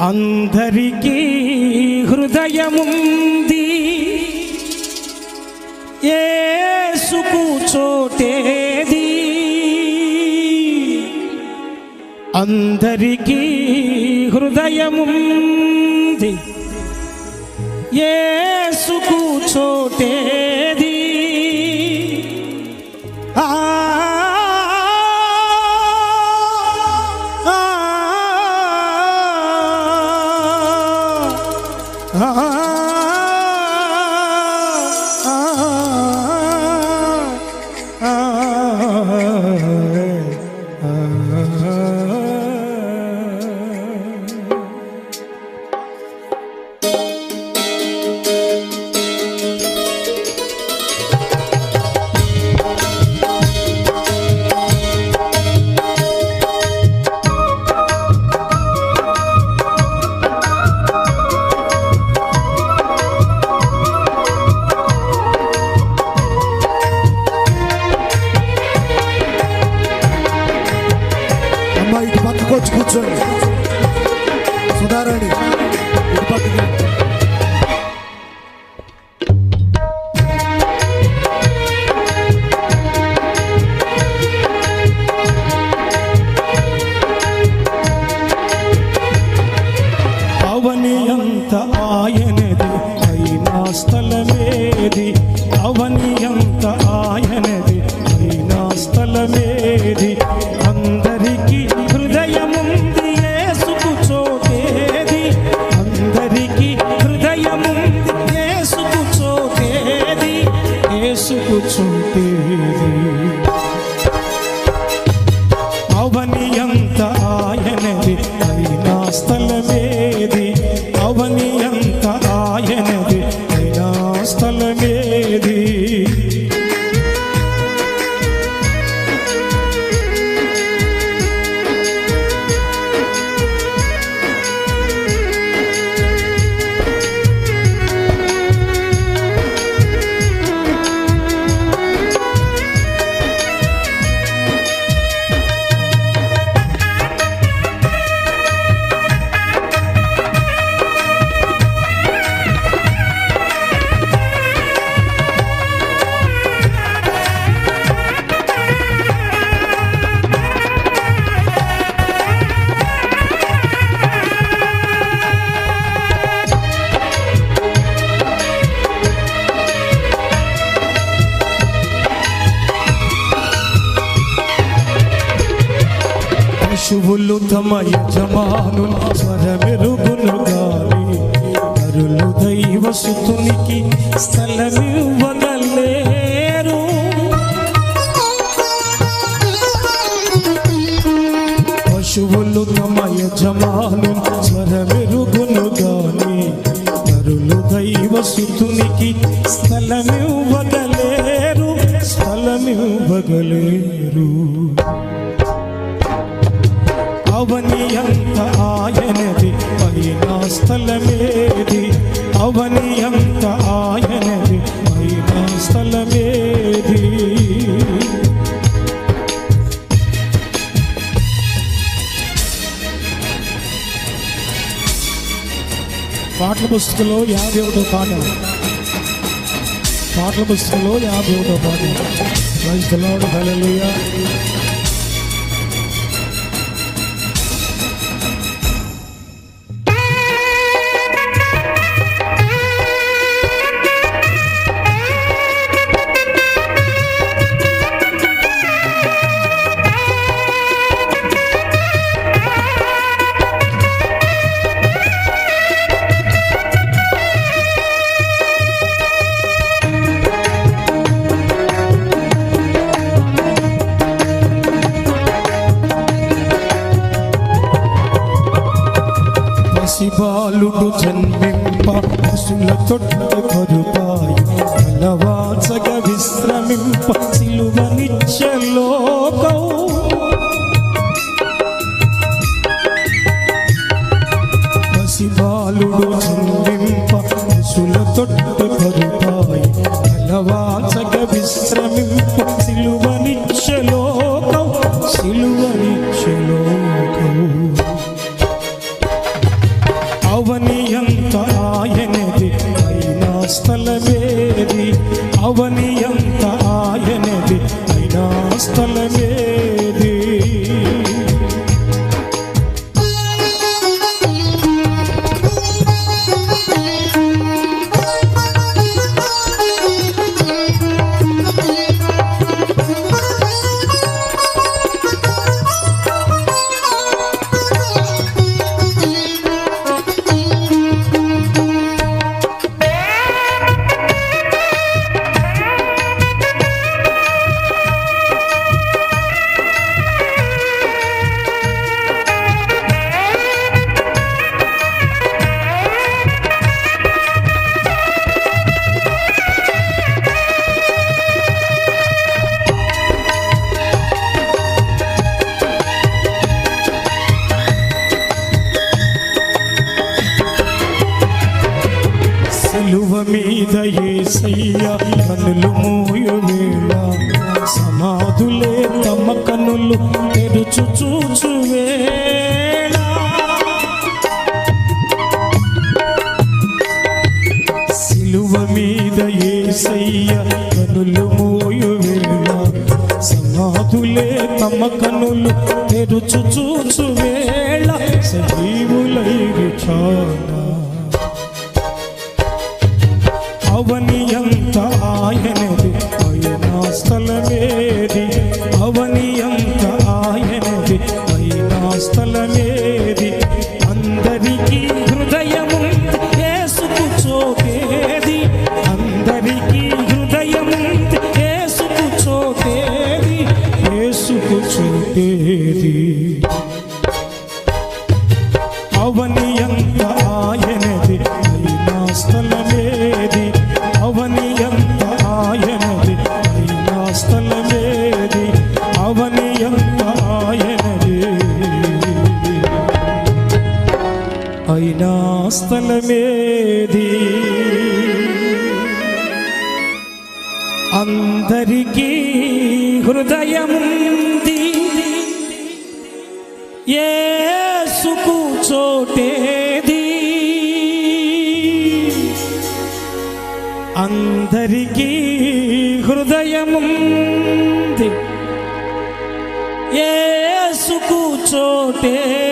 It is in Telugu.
అందరికీ హృదయముంది. ఏసుకు చోటేది అందరికీ హృదయముంది. ఏసుకు చోటేది uh-huh. అంత ఆయనది అయినా స్థలమేది అవని పశువులు తమ యజమాను స్వరమెరుగును గాలి నరులు దైవ సుతునికి స్థలమివ్వగలేరు. పశువులు తమ యజమాను స్వరమెరుగును గాలి నరులు దైవ సుతునికి స్థలమివ్వగలేరు స్థలమివ్వగలేరు. అవని అంత ఆయనది అయినా స్థలమేది అవని అంత ఆయనది అయినా స్థలమేది పాటల పుస్తకంలో యాభై ఒకటో పాట పాటల పుస్తకంలో యాభై ఒకటో పాట ప్రైజ్ ది లార్డ్ హల్లెలూయా బాలుడు జన్మింప పశుల తొట్ట కరుపాయి అలవాచగ విశ్రమింప సిలువ సిలువనిచ్చ పసి బాలుడు జన్మింప పశుల తొట్ట కరుపాయి అలవాచగ విశ్రమింప సిలువనిచ్చ లోకం. మీద ఏసయ్య కనులు మూయు వేళ. సమాధులే తమ కనులు తెరుచు చూచు వేళ. సిలువ మీద ఏసయ్య కనులు మూయు వేళ. సమాధులే తమ కనులు తెరుచు చూచు వేళ. సజీవులై విచారా అవని ఎంత ఆయనది అయినా స్థలమేది. అవని ఎంత ఆయనది అయినా స్థలమేది. అందరికీ హృదయము ఏసుకు చోకేది అందరికీ హృదయము ఏసుకు చోకేది ఏసుకు చోకేది స్థలమేది అందరికీ హృదయముంది. ఏసుకు చోటేది అందరికీ హృదయముంది. ఏసుకు చోటే